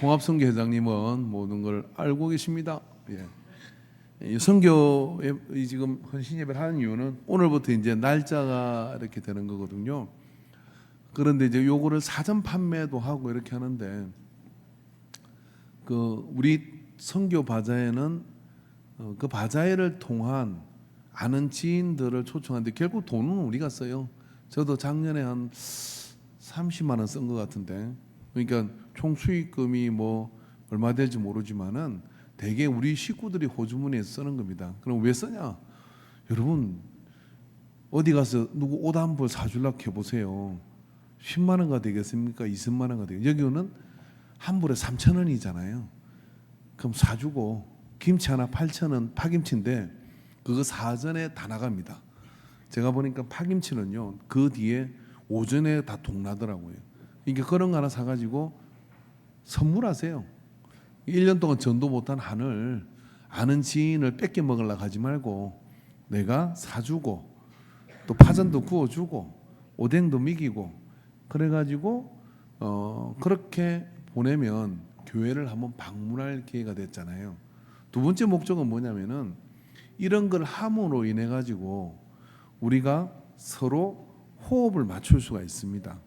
통합선교 회장님은 모든 걸 알고 계십니다. 예. 이 선교에 이 지금 헌신 예배를 하는 이유는 오늘부터 이제 날짜가 이렇게 되는 거거든요. 그런데 이제 요거를 사전 판매도 하고 이렇게 하는데 그 우리 선교 바자회는 어, 그 바자회를 통한 아는 지인들을 초청하는데 결국 돈은 우리가 써요. 저도 작년에 한 30만 원 쓴 것 같은데 그러니까 총 수익금이 뭐 얼마 될지 모르지만은 대개 우리 식구들이 호주머니에 쓰는 겁니다. 그럼 왜 쓰냐? 여러분 어디 가서 누구 옷 한 벌 사줄라 해보세요. 10만 원가 되겠습니까? 20만 원가 되겠 여기는 한 벌에 3천 원이잖아요. 그럼 사주고 김치 하나 8천 원 파김치인데 그거 사전에 다 나갑니다. 제가 보니까 파김치는요 그 뒤에 오전에 다 동나더라고요. 이게 그런 거 하나 사가지고 선물하세요. 1년 동안 전도 못한 한을 아는 지인을 뺏겨 먹으려고 하지 말고 내가 사주고 또 파전도 구워주고 오뎅도 미기고 그래가지고 어 그렇게 보내면 교회를 한번 방문할 기회가 됐잖아요. 두 번째 목적은 뭐냐면은 이런 걸 함으로 인해 가지고 우리가 서로 호흡을 맞출 수가 있습니다.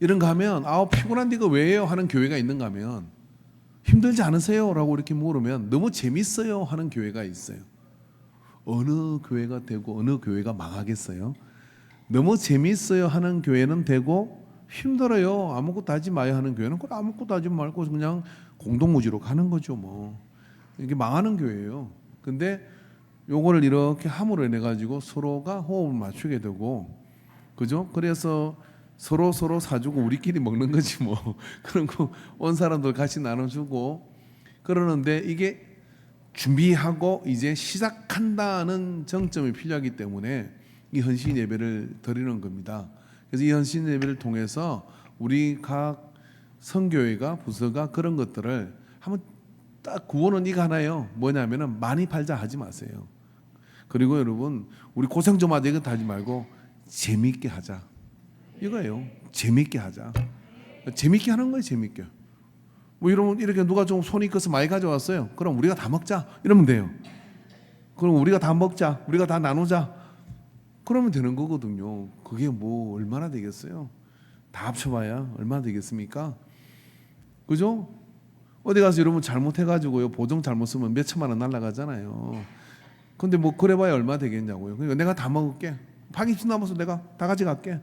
이런 거 하면 아 피곤한데 이거 왜요 하는 교회가 있는가 하면 힘들지 않으세요?라고 이렇게 물으면 너무 재밌어요 하는 교회가 있어요. 어느 교회가 되고 어느 교회가 망하겠어요? 너무 재밌어요 하는 교회는 되고 힘들어요 아무것도 하지 마요 하는 교회는 그걸 아무것도 하지 말고 그냥 공동무지로 가는 거죠 뭐 이게 망하는 교회예요. 근데 요거를 이렇게 함으로 인해 가지고 서로가 호흡을 맞추게 되고 그죠? 그래서 서로 서로 사주고 우리끼리 먹는 거지 뭐 그런 거 온 사람들 같이 나눠주고 그러는데 이게 준비하고 이제 시작한다는 정점이 필요하기 때문에 이 헌신 예배를 드리는 겁니다. 그래서 이 헌신 예배를 통해서 우리 각 선교회가 부서가 그런 것들을 한번 딱 구호는 이거 하나요. 뭐냐면은 많이 팔자 하지 마세요. 그리고 여러분 우리 고생 좀 하자 이거 하지 말고 재밌게 하자. 이거예요. 재밌게 하자. 재밌게 하는 거예요. 재밌게. 뭐 이러면 이렇게 누가 좀 손이 커서 많이 가져왔어요. 그럼 우리가 다 먹자. 이러면 돼요. 그럼 우리가 다 먹자. 우리가 다 나누자. 그러면 되는 거거든요. 그게 뭐 얼마나 되겠어요? 다 합쳐봐야 얼마나 되겠습니까? 그죠? 어디 가서 여러분 잘못해가지고요 보정 잘못 쓰면 몇 천만 원 날라가잖아요. 근데 뭐 그래봐야 얼마 되겠냐고요. 그러니까 내가 다 먹을게. 파김치 남아서 내가 다 가져갈게.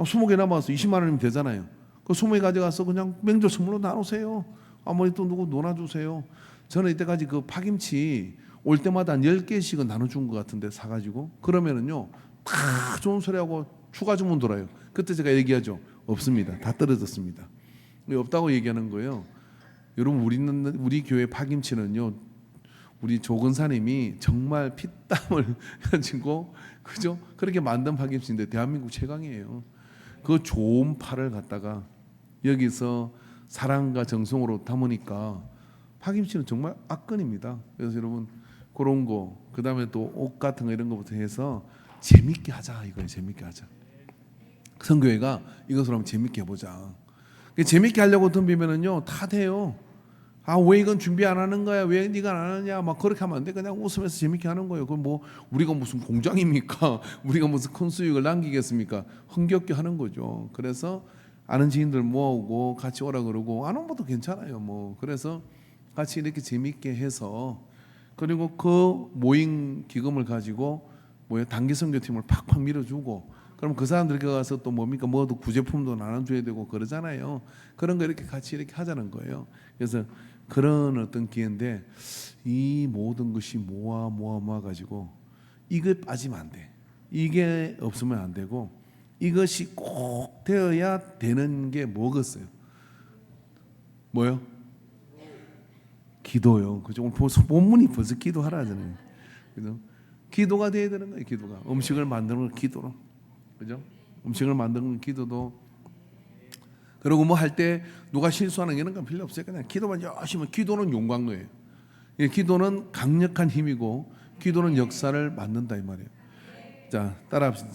아, 20개 남아서 20만 원이면 되잖아요. 그 20개 가져가서 그냥 명절 선물로 나누세요. 아무리 또 누구 놀아주세요. 저는 이때까지 그 파김치 올 때마다 한 10개씩은 나눠준 것 같은데 사가지고 그러면은요 다 좋은 소리하고 추가 주문 들어요. 그때 제가 얘기하죠. 없습니다. 다 떨어졌습니다. 없다고 얘기하는 거예요. 여러분 우리는 우리 교회 파김치는요 우리 조근사님이 정말 피땀을 가지고 그죠 그렇게 만든 파김치인데 대한민국 최강이에요. 그 좋은 파를 갖다가 여기서 사랑과 정성으로 담으니까 파김치는 정말 악건입니다. 그래서 여러분 그런 거 그 다음에 또 옷 같은 거 이런 거부터 해서 재밌게 하자 이거예요. 재밌게 하자. 성교회가 이것을 한번 재밌게 해보자. 재밌게 하려고 덤비면은요 다 돼요. 아 왜 이건 준비 안 하는 거야? 왜 네가 안 하느냐? 막 그렇게 하면 안 돼. 그냥 웃으면서 재밌게 하는 거예요. 그럼 뭐 우리가 무슨 공장입니까? 우리가 무슨 큰 수익을 남기겠습니까? 흥겹게 하는 거죠. 그래서 아는 지인들 모으고 같이 오라 그러고 안 오면 도 괜찮아요. 뭐 그래서 같이 이렇게 재밌게 해서 그리고 그 모임 기금을 가지고 뭐야 단기 선교팀을 팍팍 밀어주고 그럼 그 사람들이 가서 또 뭡니까 뭐도 구제품도 나눠줘야 되고 그러잖아요. 그런 거 이렇게 같이 이렇게 하자는 거예요. 그래서 그런 어떤 기회인데 이 모든 것이 모아 모아 모아 가지고 이거 빠지면 안 돼. 이게 없으면 안 되고 이것이 꼭 되어야 되는 게 뭐겠어요? 뭐요? 기도요. 그죠? 오늘 본문이 벌써 기도하라 하잖아요. 그죠? 기도가 돼야 되는 거예요. 기도가 음식을 만드는 걸 기도로. 그죠? 음식을 만드는 기도도 그리고 뭐 할 때 누가 실수하는 이런 건 필요 없어요. 그냥 기도만 열심히 기도는 용광로예요. 예, 기도는 강력한 힘이고 기도는 역사를 만든다 이 말이에요. 자, 따라합시다.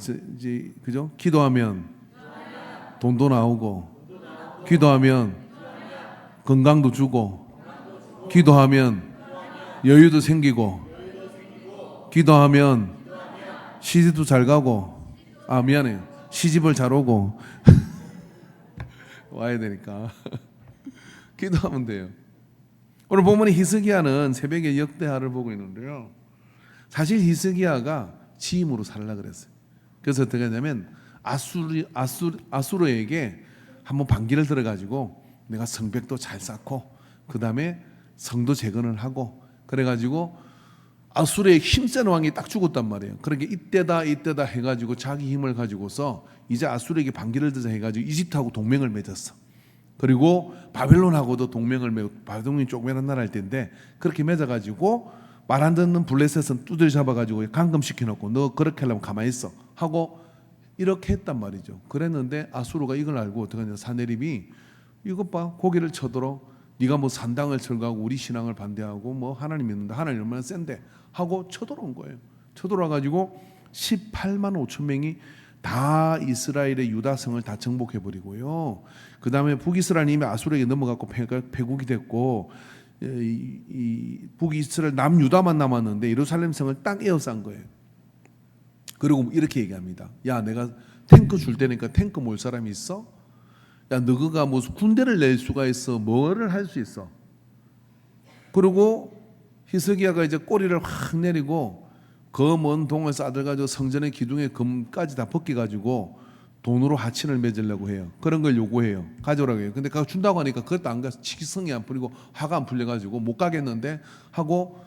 그죠? 기도하면 돈도 나오고 기도하면 건강도 주고 기도하면 여유도 생기고 기도하면 시집도 잘 가고 아 미안해요 시집을 잘 오고 와야 되니까 기도하면 돼요. 오늘 보면 히스기야는 새벽에 역대하를 보고 있는데요. 사실 히스기야가 지임으로 살라 그랬어요. 그래서 어떻게 하냐면 아수리 아수 아수르에게 한번 반기를 들어 가지고 내가 성벽도 잘 쌓고 그다음에 성도 재건을 하고 그래 가지고 아수르의 힘센 왕이 딱 죽었단 말이에요. 그러니까 이때다 이때다 해가지고 자기 힘을 가지고서 이제 아수르에게 반기를 드자 해가지고 이집트하고 동맹을 맺었어. 그리고 바벨론하고도 동맹을 맺고 바벨론이 조그만한 나라일 텐데 그렇게 맺어가지고 말 안 듣는 블레셋은 두드려 잡아가지고 감금시켜 놓고 너 그렇게 하려면 가만히 있어 하고 이렇게 했단 말이죠. 그랬는데 아수르가 이걸 알고 어떻게 하냐 사내립이 이것 봐 고개를 쳐들어 네가 뭐 산당을 철거하고 우리 신앙을 반대하고 뭐 하나님 믿는다 하나님 얼마나 센데 하고 쳐들어온 거예요. 쳐들어와 가지고 18만 5천 명이 다 이스라엘의 유다성을 다 정복해 버리고요. 그 다음에 북이스라엘 이미 아수르에게 넘어갔고 패국이 됐고 이, 이 북이스라엘 남유다만 남았는데 예루살렘 성을 딱 에워싼 거예요. 그리고 이렇게 얘기합니다. 야, 내가 탱크 줄 테니까 탱크 몰 사람이 있어? 야, 너가 무슨 군대를 낼 수가 있어? 뭐를 할 수 있어? 그리고 히스기야가 이제 꼬리를 확 내리고 그먼 동을 싸들가지고 성전의 기둥에 금까지 다 벗겨 가지고 돈으로 하친을 맺으려고 해요. 그런 걸 요구해요. 가져오라고 해요. 근데 그거 준다고 하니까 그것도 안 가서 치성이 안 풀리고 화가 안 풀려가지고 못 가겠는데 하고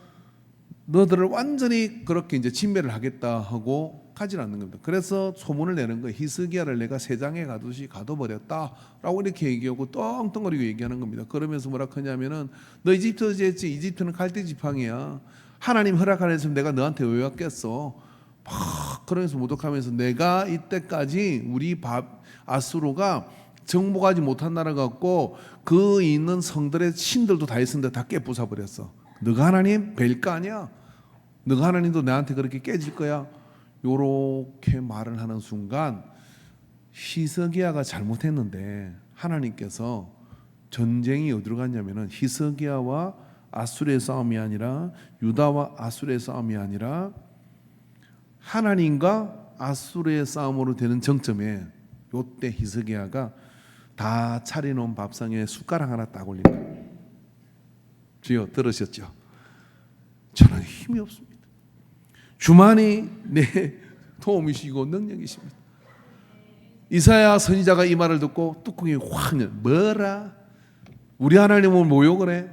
너들을 완전히 그렇게 이제 진멸을 하겠다 하고 가지 않는 겁니다. 그래서 소문을 내는 거예요. 히스기야를 내가 세장에 가두시 가둬버렸다라고 이렇게 얘기하고 떵떵거리고 얘기하는 겁니다. 그러면서 뭐라 하냐면은 너 이집트 했지 이집트는 갈대 지팡이야. 하나님 허락 안 했으면 내가 너한테 왜 왔겠어? 막 그러면서 모독하면서 내가 이때까지 우리 밥 아수르가 정복하지 못한 나라 같고 그 있는 성들의 신들도 다 있었는데 다 깨부숴 버렸어. 너가 하나님 뵐 거 아니야? 너가 하나님도 나한테 그렇게 깨질 거야? 요렇게 말을 하는 순간 히스기야가 잘못했는데 하나님께서 전쟁이 어디로 갔냐면은 히스기야와 아수르의 싸움이 아니라 유다와 아수르의 싸움이 아니라 하나님과 아수르의 싸움으로 되는 정점에 요때 히스기야가 다 차려놓은 밥상에 숟가락 하나 딱 올린 거예요. 주여 들으셨죠? 저는 힘이 없습니다. 주만이 내 도움이시고 능력이십니다. 이사야 선지자가 이 말을 듣고 뚜껑이 확 열. 뭐라? 우리 하나님을 모욕을 해?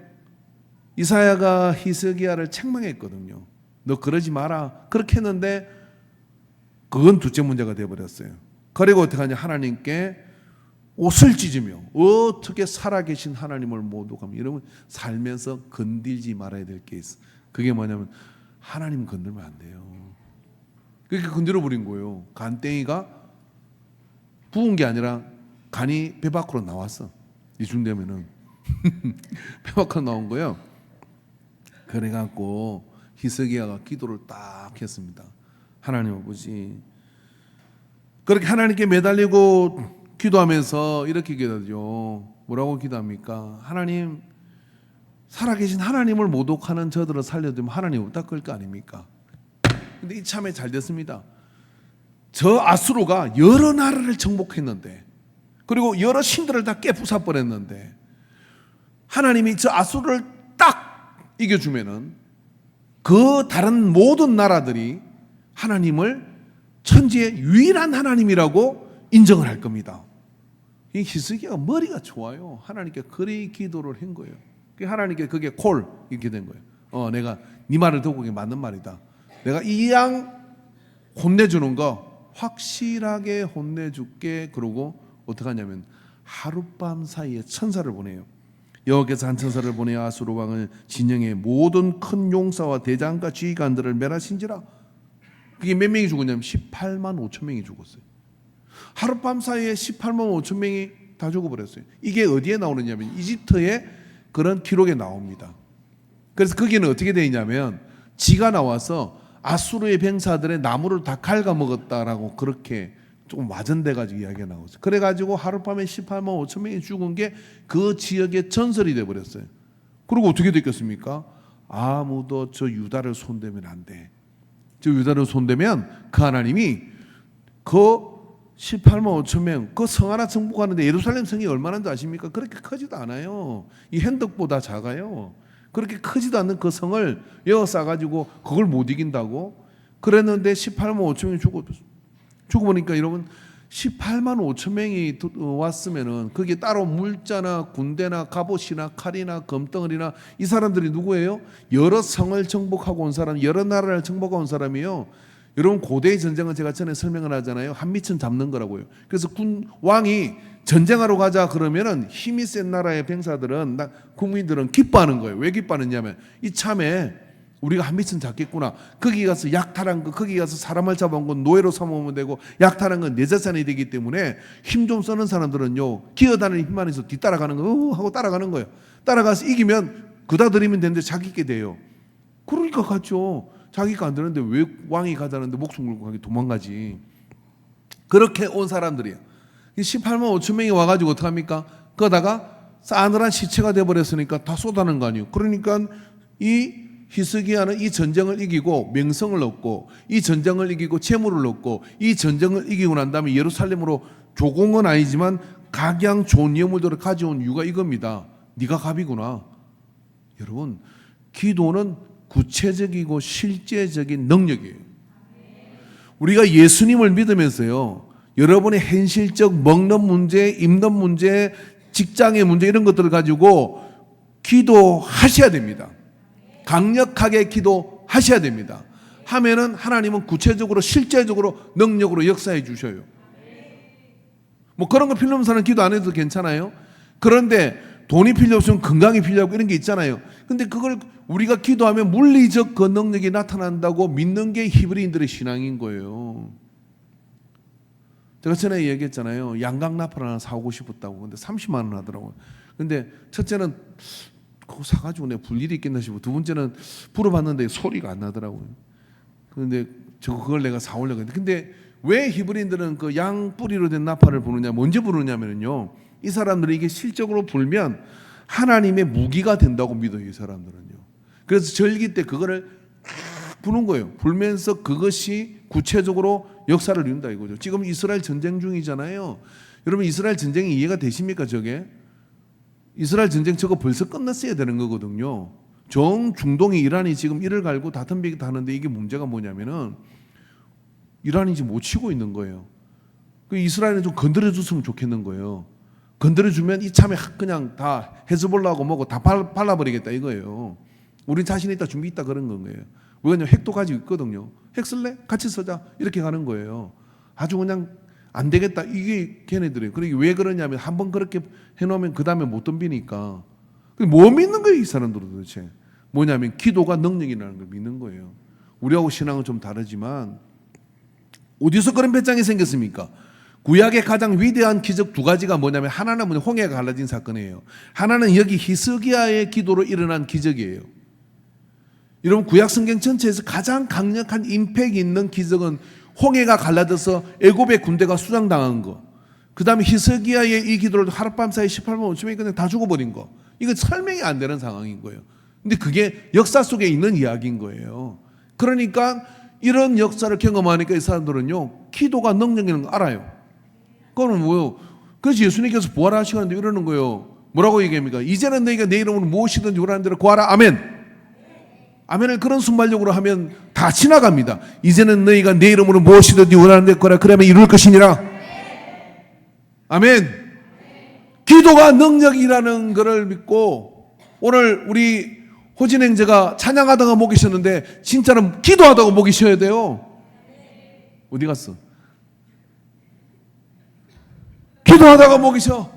이사야가 히스기야를 책망했거든요. 너 그러지 마라. 그렇게 했는데 그건 둘째 문제가 되어 버렸어요. 그리고 어떻게 하냐? 하나님께 옷을 찢으며 어떻게 살아계신 하나님을 모독하며 이러면 살면서 건들지 말아야 될 게 있어. 그게 뭐냐면 하나님 건들면 안 돼요. 그렇게 건드려 버린 거예요. 간땡이가 부은 게 아니라 간이 배 밖으로 나왔어. 이중 되면은 배 밖으로 나온 거예요. 그래갖고 히스기야가 기도를 딱 했습니다. 하나님 아버지 그렇게 하나님께 매달리고 기도하면서 이렇게 기도하죠. 뭐라고 기도합니까? 하나님 살아계신 하나님을 모독하는 저들을 살려두면 하나님 없다 그럴 거 아닙니까? 근데 이참에 잘 됐습니다. 저 아수르가 여러 나라를 정복했는데 그리고 여러 신들을 다 깨부숴 버렸는데 하나님이 저 아수르를 딱 이겨주면은 그 다른 모든 나라들이 하나님을 천지의 유일한 하나님이라고 인정을 할 겁니다. 이 히스기야가 머리가 좋아요. 하나님께 그리 기도를 한 거예요. 하나님께 그게 콜 이렇게 된 거예요. 어, 내가 네 말을 듣고 그게 맞는 말이다. 내가 이 양 혼내주는 거 확실하게 혼내줄게. 그러고 어떻게 하냐면 하룻밤 사이에 천사를 보내요. 여호와께서 한 천사를 보내어 아수르 왕을 진영의 모든 큰 용사와 대장과 지휘관들을 멸하신지라. 그게 몇 명이 죽었냐면 18만 5천 명이 죽었어요. 하룻밤 사이에 18만 5천 명이 다 죽어버렸어요. 이게 어디에 나오느냐면 이집트의 그런 기록에 나옵니다. 그래서 거기는 어떻게 되어 있냐면 지가 나와서 아수르의 병사들의 나무를 다 갉아먹었다라고 그렇게 조금 와전돼 가지고 이야기가 나오죠. 그래 가지고 하룻밤에 18만 5천 명이 죽은 게 그 지역의 전설이 돼 버렸어요. 그리고 어떻게 됐겠습니까? 아무도 저 유다를 손대면 안 돼. 저 유다를 손대면 그 하나님이 그 18만 5천 명, 그 성 하나 정복하는데 예루살렘 성이 얼마나인지 아십니까? 그렇게 크지도 않아요. 이 핸덕보다 작아요. 그렇게 크지도 않는 그 성을 에워싸가지고 그걸 못 이긴다고? 그랬는데 18만 5천 명이 죽어, 죽어보니까 여러분 18만 5천 명이 도- 어, 왔으면은 그게 따로 물자나 군대나 갑옷이나 칼이나 검덩어리나 이 사람들이 누구예요? 여러 성을 정복하고 온 사람, 여러 나라를 정복하고 온 사람이요. 여러분 고대의 전쟁은 제가 전에 설명을 하잖아요. 한미천 잡는 거라고요. 그래서 군 왕이 전쟁하러 가자 그러면은 힘이 센 나라의 병사들은 나- 국민들은 기뻐하는 거예요. 왜 기뻐하느냐면 이 참에 우리가 한미천 잡겠구나. 거기 가서 약탈한 거, 거기 가서 사람을 잡아온 건 노예로 삼으면 되고 약탈한 건내 재산이 되기 때문에 힘 좀 쓰는 사람들은요 기어다니는 힘만 해서 뒤따라가는 거 어, 하고 따라가는 거예요. 따라가서 이기면 그다 드리면 되는데 자기 게 돼요. 그러니까 갔죠. 자기가 안 되는데 왜 왕이 가자는데 목숨 걸고 가기 도망가지. 그렇게 온 사람들이에요. 18만 5천 명이 와가지고 어떡합니까? 그러다가 싸늘한 시체가 돼버렸으니까 다 쏟아낸 거 아니에요. 그러니까 이 히스기야는 이 전쟁을 이기고 명성을 얻고 이 전쟁을 이기고 재물을 얻고 이 전쟁을 이기고 난 다음에 예루살렘으로 조공은 아니지만 각양 좋은 예물들을 가져온 이유가 이겁니다. 네가 갑이구나. 여러분 기도는 구체적이고 실제적인 능력이에요. 우리가 예수님을 믿으면서요. 여러분의 현실적 먹는 문제, 입는 문제, 직장의 문제 이런 것들을 가지고 기도하셔야 됩니다. 강력하게 기도하셔야 됩니다. 하면은 하나님은 구체적으로 실제적으로 능력으로 역사해 주셔요. 뭐 그런 거 필요 없는 기도 안 해도 괜찮아요. 그런데 돈이 필요 없으면 건강이 필요하고 이런 게 있잖아요. 근데 그걸 우리가 기도하면 물리적 그 능력이 나타난다고 믿는 게 히브리인들의 신앙인 거예요. 제가 전에 얘기했잖아요. 양각 나팔 하나 사고 싶었다고. 근데 30만 원 하더라고요. 근데 첫째는 그거 사가지고 내가 불 일이 있겠나 싶고 두 번째는 불어봤는데 소리가 안 나더라고요. 그런데 저 그걸 내가 사오려고 했는데 근데 왜 히브리인들은 그 양 뿌리로 된 나팔을 부르냐 먼저 부르냐면요 이 사람들이 이게 실적으로 불면 하나님의 무기가 된다고 믿어요 이 사람들은요 그래서 절기 때 그거를 탁 부는 거예요 불면서 그것이 구체적으로 역사를 이룬다 이거죠 지금 이스라엘 전쟁 중이잖아요 여러분 이스라엘 전쟁이 이해가 되십니까 저게 이스라엘 전쟁 저거 벌써 끝났어야 되는 거거든요. 정 중동이 이란이 지금 이를 갈고 다툼비기 하는데 이게 문제가 뭐냐면은 이란이 지금 못 치고 있는 거예요. 그 이스라엘은 좀 건드려 줬으면 좋겠는 거예요. 건드려 주면 이참에 그냥 다 헤즈볼라하고 뭐고 다 발, 발라버리겠다 이거예요. 우리 자신 있다 준비 있다 그런 건 거예요. 왜냐 핵도 가지고 있거든요. 핵 쓸래? 같이 쓰자 이렇게 가는 거예요. 아주 그냥 안 되겠다 이게 걔네들이에요. 그러니까 왜 그러냐면 한 번 그렇게 해놓으면 그 다음에 못 덤비니까. 그뭐 믿는 거예요 이 사람들은 도대체? 뭐냐면 기도가 능력이라는 걸 믿는 거예요. 우리하고 신앙은 좀 다르지만 어디서 그런 배짱이 생겼습니까? 구약의 가장 위대한 기적 두 가지가 뭐냐면 하나는 뭐냐 홍해가 갈라진 사건이에요. 하나는 여기 히스기야의 기도로 일어난 기적이에요. 여러분 구약 성경 전체에서 가장 강력한 임팩이 있는 기적은 홍해가 갈라져서 애굽의 군대가 수장당한 거. 그 다음에 히스기야의 이 기도를 하룻밤 사이 18만 5천 명이 그냥 다 죽어버린 거. 이거 설명이 안 되는 상황인 거예요. 근데 그게 역사 속에 있는 이야기인 거예요. 그러니까 이런 역사를 경험하니까 이 사람들은요 기도가 능력이라는 거 알아요. 그거는 뭐요? 그래서 예수님께서 부활 하시는데 이러는 거예요. 뭐라고 얘기합니까? 이제는 너희가 내 이름으로 무엇이든지 원하는 대로 구하라. 아멘. 아멘을 그런 순발력으로 하면 다 지나갑니다. 이제는 너희가 내 이름으로 무엇이든지 원하는 대로 구하라. 그러면 이룰 것이니라. 아멘. 기도가 능력이라는 것을 믿고 오늘 우리 호진 행제가 찬양하다가 못 계셨는데 진짜로 기도하다가 못 계셔야 돼요. 어디 갔어? 기도하다가 못 계셔.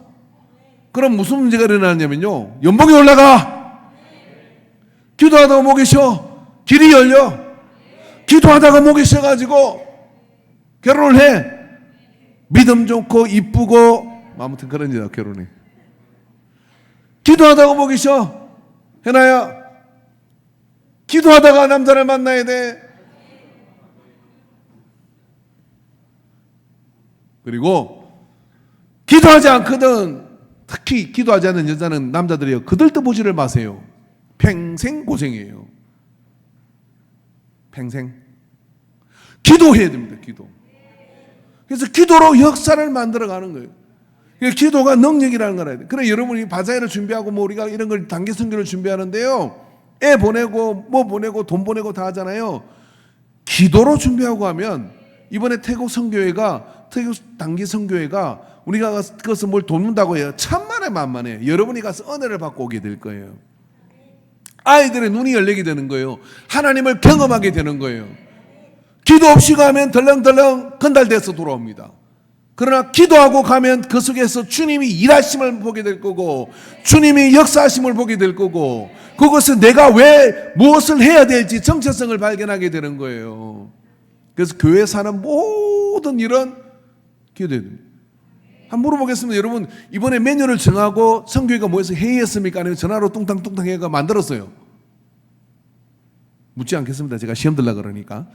그럼 무슨 문제가 일어나냐면요. 연봉이 올라가. 기도하다가 못 계셔. 길이 열려. 기도하다가 못 계셔가지고 결혼을 해. 믿음 좋고 이쁘고 아무튼 그런 여자 결혼해. 기도하다가 못 계셔. 해나야. 기도하다가 남자를 만나야 돼. 그리고 기도하지 않거든 특히 기도하지 않는 여자는 남자들이요 그들도 보지를 마세요. 평생 고생이에요. 평생 기도해야 됩니다. 기도. 그래서 기도로 역사를 만들어 가는 거예요. 그 기도가 능력이라는 걸 알아야 돼. 그래 여러분이 바자회를 준비하고 뭐 우리가 이런 걸 단기 선교를 준비하는데요. 애 보내고 뭐 보내고 돈 보내고 다 하잖아요. 기도로 준비하고 하면 이번에 태국 선교회가 태국 단기 선교회가 우리가 그것을 뭘 돕는다고 해요. 천만에 만만해. 여러분이 가서 은혜를 받고 오게 될 거예요. 아이들의 눈이 열리게 되는 거예요. 하나님을 경험하게 되는 거예요. 기도 없이 가면 덜렁덜렁 건달돼서 돌아옵니다. 그러나 기도하고 가면 그 속에서 주님이 일하심을 보게 될 거고 주님이 역사하심을 보게 될 거고 그것은 내가 왜 무엇을 해야 될지 정체성을 발견하게 되는 거예요. 그래서 교회 사는 모든 일은 기도해야 됩니다. 한번 물어보겠습니다. 여러분 이번에 메뉴를 정하고 성교회가 모여서 회의했습니까? 아니면 전화로 뚱땅뚱땅 해가 만들었어요? 묻지 않겠습니다. 제가 시험 들라 그러니까.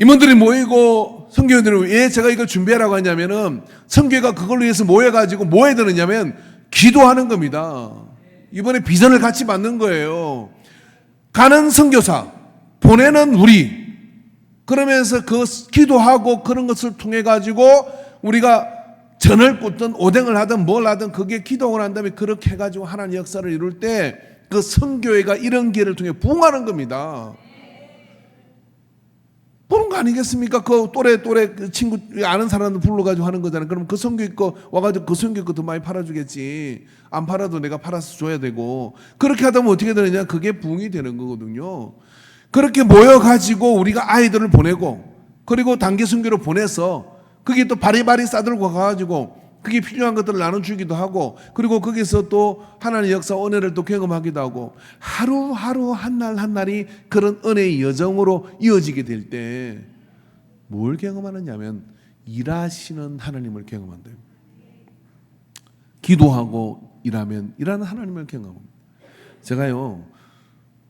임원들이 모이고 성교회들은 왜 제가 이걸 준비하라고 하냐면은 성교회가 그걸 위해서 모여가지고 뭐 해야 되느냐면 기도하는 겁니다. 이번에 비전을 같이 만든 거예요. 가는 선교사, 보내는 우리. 그러면서 그 기도하고 그런 것을 통해 가지고 우리가 전을 꽂든 오뎅을 하든 뭘 하든 그게 기도를 한 다음에 그렇게 해가지고 하나님 역사를 이룰 때 그 성교회가 이런 기회를 통해 부흥하는 겁니다. 보는 거 아니겠습니까? 그 또래 또래 그 친구 아는 사람들 불러가지고 하는 거잖아요. 그럼 그 성교 있고 와가지고 그 성교 거더 많이 팔아주겠지. 안 팔아도 내가 팔아서 줘야 되고 그렇게 하다 보면 어떻게 되느냐? 그게 부흥이 되는 거거든요. 그렇게 모여가지고 우리가 아이들을 보내고 그리고 단기 선교로 보내서 그게 또 바리바리 싸들고 가가지고 그게 필요한 것들을 나눠주기도 하고 그리고 거기서 또 하나님의 역사 은혜를 또 경험하기도 하고 하루하루 한 날 한 날이 그런 은혜의 여정으로 이어지게 될 때 뭘 경험하느냐면 일하시는 하나님을 경험한대요. 기도하고 일하면 일하는 하나님을 경험합니다. 제가요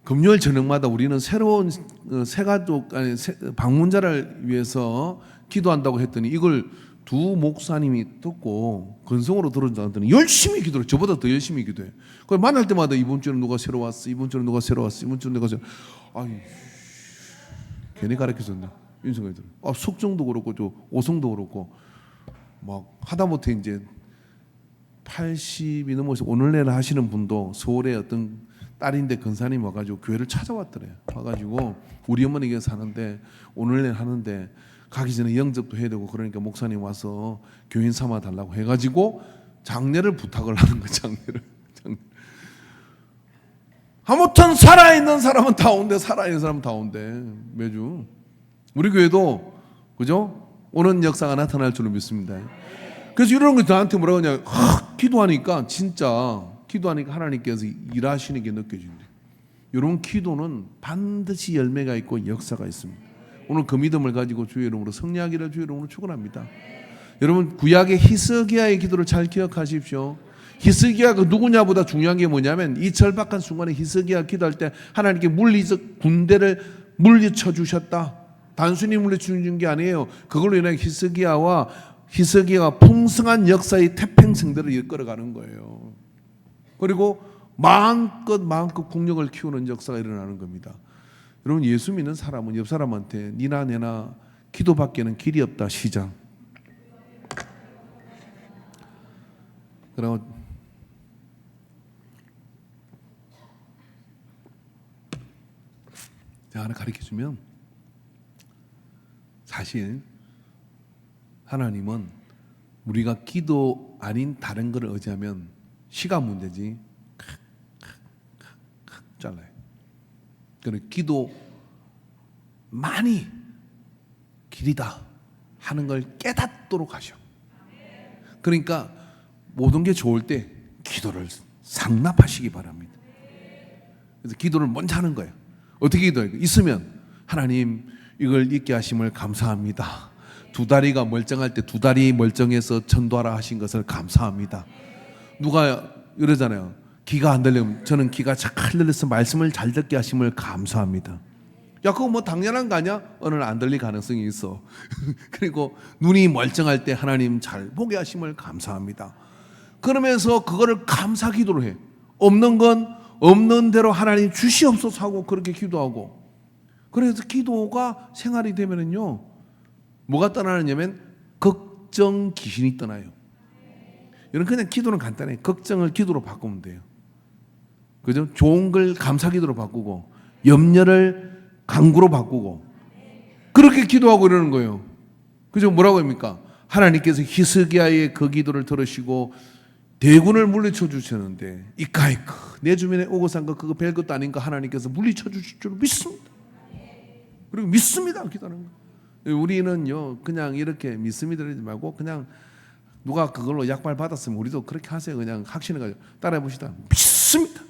금요일 저녁마다 우리는 새로운 어, 새가족 아니 새- 방문자를 위해서 기도한다고 했더니 이걸 두 목사님이 듣고 근성으로 들었더니 열심히 기도를 저보다 더 열심히 기도해. 그 만날 때마다 이번 주는 누가 새로 왔어, 이번 주는 누가 새로 왔어, 이번 주는 누가 새로. 아이 괜히 가르쳐줬나 이런 생각이 들어. 아 속정도 그렇고 저 오성도 그렇고 막 하다못해 이제 80이 넘어서 오늘 내일 하시는 분도 서울에 어떤 딸인데 근사님 와가지고 교회를 찾아왔더래요. 와가지고 우리 어머니가 사는데 오늘 내일 하는데 가기 전에 영접도 해야 되고 그러니까 목사님 와서 교인 삼아 달라고 해가지고 장례를 부탁을 하는 거 장례를. 장례. 아무튼 살아있는 사람은 다 온대 살아있는 사람은 다 온대 매주 우리 교회도 그죠 오는 역사가 나타날 줄을 믿습니다. 그래서 이런 거 나한테 뭐라고 하냐 하, 기도하니까 진짜 기도하니까 하나님께서 일하시는 게 느껴진대. 여러분 기도는 반드시 열매가 있고 역사가 있습니다. 오늘 그 믿음을 가지고 주의 이름으로 승리하기를 주의 이름으로 축원합니다. 여러분 구약의 히스기야의 기도를 잘 기억하십시오. 히스기야가 누구냐보다 중요한 게 뭐냐면 이 절박한 순간에 히스기야 기도할 때 하나님께 물리적 군대를 물리쳐 주셨다. 단순히 물리쳐 준게 아니에요. 그걸로 인해 히스기야와 히스기야가 풍성한 역사의 태평성대를 이끌어가는 거예요. 그리고 마음껏 마음껏 국력을 키우는 역사가 일어나는 겁니다. 여러분 예수 믿는 사람은 옆 사람한테 니나 내나 기도밖에는 길이 없다 시작. 그리고 제가 하나 가르쳐 주면 사실 하나님은 우리가 기도 아닌 다른 것을 의지하면 시간 문제지 잘라요. 그래 기도 많이 길이다 하는 걸 깨닫도록 하셔. 그러니까 모든 게 좋을 때 기도를 상납하시기 바랍니다. 그래서 기도를 먼저 하는 거예요. 어떻게 기도해요? 있으면 하나님 이걸 잊게 하심을 감사합니다. 두 다리가 멀쩡할 때 두 다리 멀쩡해서 전도하라 하신 것을 감사합니다. 누가 이러잖아요. 귀가 안 들리면 저는 귀가 잘 들려서 말씀을 잘 듣게 하심을 감사합니다. 야, 그거 뭐 당연한 거 아니야? 날안 들릴 가능성이 있어. 그리고 눈이 멀쩡할 때 하나님 잘 보게 하심을 감사합니다. 그러면서 그거를 감사 기도를 해. 없는 건 없는 대로 하나님 주시옵소서 하고 그렇게 기도하고. 그래서 기도가 생활이 되면은요. 뭐가 떠나느냐면 걱정 귀신이 떠나요. 여러분 그냥 기도는 간단해. 걱정을 기도로 바꾸면 돼요. 그죠? 좋은 걸 감사 기도로 바꾸고 염려를 강구로 바꾸고 그렇게 기도하고 이러는 거예요. 그죠? 뭐라고 합니까? 하나님께서 히스기야의 그 기도를 들으시고 대군을 물리쳐 주셨는데 이까이크 내 주변에 오고 산 거 그거 별것도 아닌 거 하나님께서 물리쳐 주실 줄 믿습니다. 그리고 믿습니다 기도하는 거. 우리는요 그냥 이렇게 믿음이 들지 말고 그냥 누가 그걸로 약발 받았으면 우리도 그렇게 하세요. 그냥 확신해 가지고 따라해 봅시다. 믿습니다.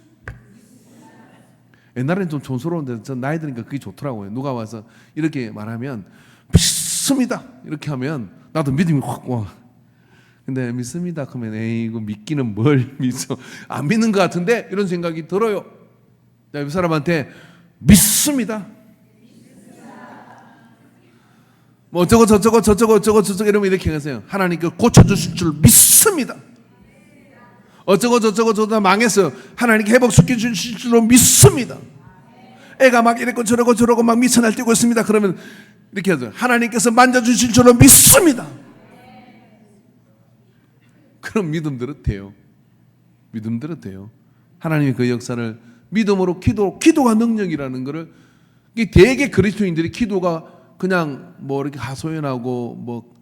옛날에는 좀 촌스러운데 전 나이 드니까 그게 좋더라고요. 누가 와서 이렇게 말하면 믿습니다. 이렇게 하면 나도 믿음이 확 와. 근데 믿습니다. 그러면 에이 이거 믿기는 뭘 믿어? 안 믿는 것 같은데 이런 생각이 들어요. 자, 이 사람한테 믿습니다. 뭐 어쩌고 저쩌고 저쩌고 저쩌고 저쩌고 이러면 이렇게 하세요. 하나님께 고쳐주실 줄 믿습니다. 어쩌고 저쩌고 저쩌고 망했어요. 하나님께 회복시켜 주실 줄로 믿습니다. 애가 막 이랬고 저러고 저러고 막 미쳐 날 뛰고 있습니다. 그러면 이렇게 하죠. 하나님께서 만져주실 줄로 믿습니다. 그럼 믿음대로 돼요. 믿음대로 돼요. 하나님의 그 역사를 믿음으로 기도, 기도가 능력이라는 이게 대개 그리스도인들이 기도가 그냥 뭐 이렇게 하소연하고 뭐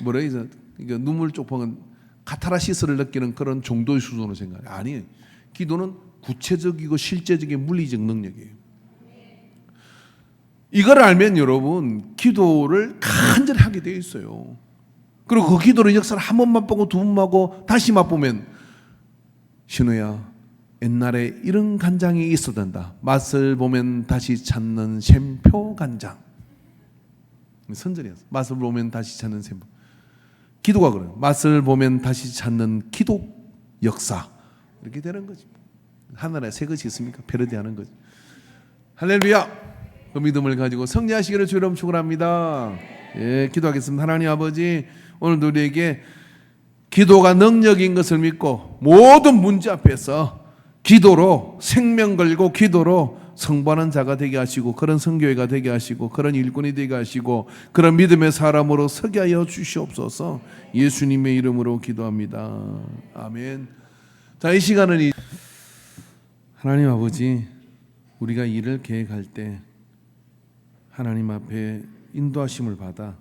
뭐라 해서 그러니까 눈물 쪽방은 카타라시스를 느끼는 그런 정도의 수준으로 생각해요. 아니에요. 기도는 구체적이고 실제적인 물리적 능력이에요. 이걸 알면 여러분 기도를 간절히 하게 되어 있어요. 그리고 그 기도를 역사를 한 번만 보고 두 번만 보고 다시 맛보면 신우야 옛날에 이런 간장이 있었단다. 맛을 보면 다시 찾는 샘표 간장. 선전이었어. 맛을 보면 다시 찾는 샘표. 기도가 그래요. 맛을 보면 다시 찾는 기도 역사. 이렇게 되는 거지. 하늘에 새 것이 있습니까? 패러디하는 거지. 할렐루야. 그 믿음을 가지고 성리하시기를 주름 축원합니다. 예, 기도하겠습니다. 하나님 아버지 오늘도 우리에게 기도가 능력인 것을 믿고 모든 문제 앞에서 기도로 생명 걸고 기도로 성부하는 자가 되게 하시고 그런 성교회가 되게 하시고 그런 일꾼이 되게 하시고 그런 믿음의 사람으로 서게 하여 주시옵소서 예수님의 이름으로 기도합니다. 아멘. 자, 이 시간은 이 하나님 아버지 우리가 일을 계획할 때 하나님 앞에 인도하심을 받아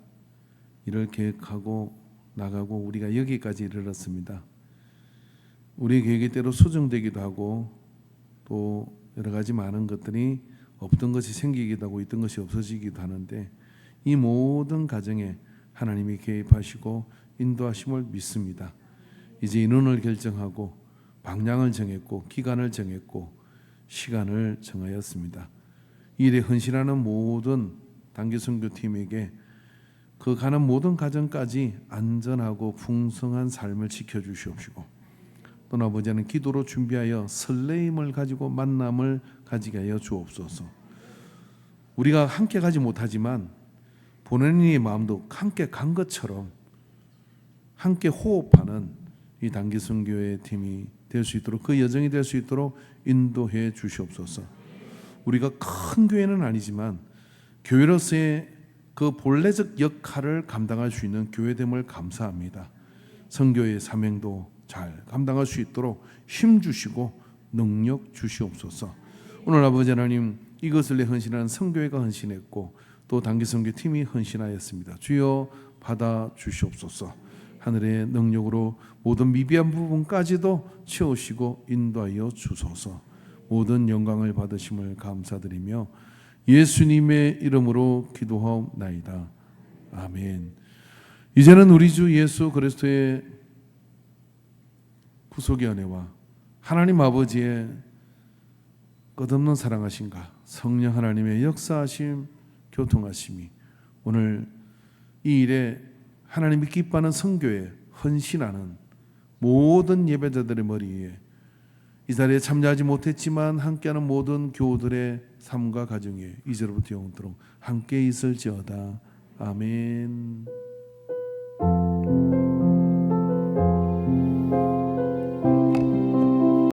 일을 계획하고 나가고 우리가 여기까지 이르렀습니다. 우리 계획이 때로 수정되기도 하고 또 여러 가지 많은 것들이 없던 것이 생기기도 하고 있던 것이 없어지기도 하는데 이 모든 과정에 하나님이 개입하시고 인도하심을 믿습니다. 이제 인원을 결정하고 방향을 정했고 기간을 정했고 시간을 정하였습니다. 이 일에 헌신하는 모든 단기 선교팀에게 그 가는 모든 과정까지 안전하고 풍성한 삶을 지켜 주시옵시고 또 아버지는 기도로 준비하여 설레임을 가지고 만남을 가지게 하여 주옵소서. 우리가 함께 가지 못하지만 보내는 이의 마음도 함께 간 것처럼 함께 호흡하는 이 단기 선교의 팀이 될 수 있도록 그 여정이 될 수 있도록 인도해 주시옵소서. 우리가 큰 교회는 아니지만 교회로서의 그 본래적 역할을 감당할 수 있는 교회됨을 감사합니다. 선교의 사명도 잘 감당할 수 있도록 힘 주시고 능력 주시옵소서. 오늘 아버지 하나님 이것을 내 헌신하는 성교회가 헌신했고 또 단기 선교 팀이 헌신하였습니다. 주여 받아 주시옵소서. 하늘의 능력으로 모든 미비한 부분까지도 채우시고 인도하여 주소서. 모든 영광을 받으심을 감사드리며 예수님의 이름으로 기도하옵나이다. 아멘. 이제는 우리 주 예수 그리스도의 구속의 은혜와 하나님 아버지의 끝없는 사랑하신가 성령 하나님의 역사하심 교통하심이 오늘 이 일에 하나님이 기뻐하는 성교에 헌신하는 모든 예배자들의 머리에 이 자리에 참여하지 못했지만 함께하는 모든 교우들의 삶과 가정에 이제로부터 영원토록 함께 있을지어다. 아멘.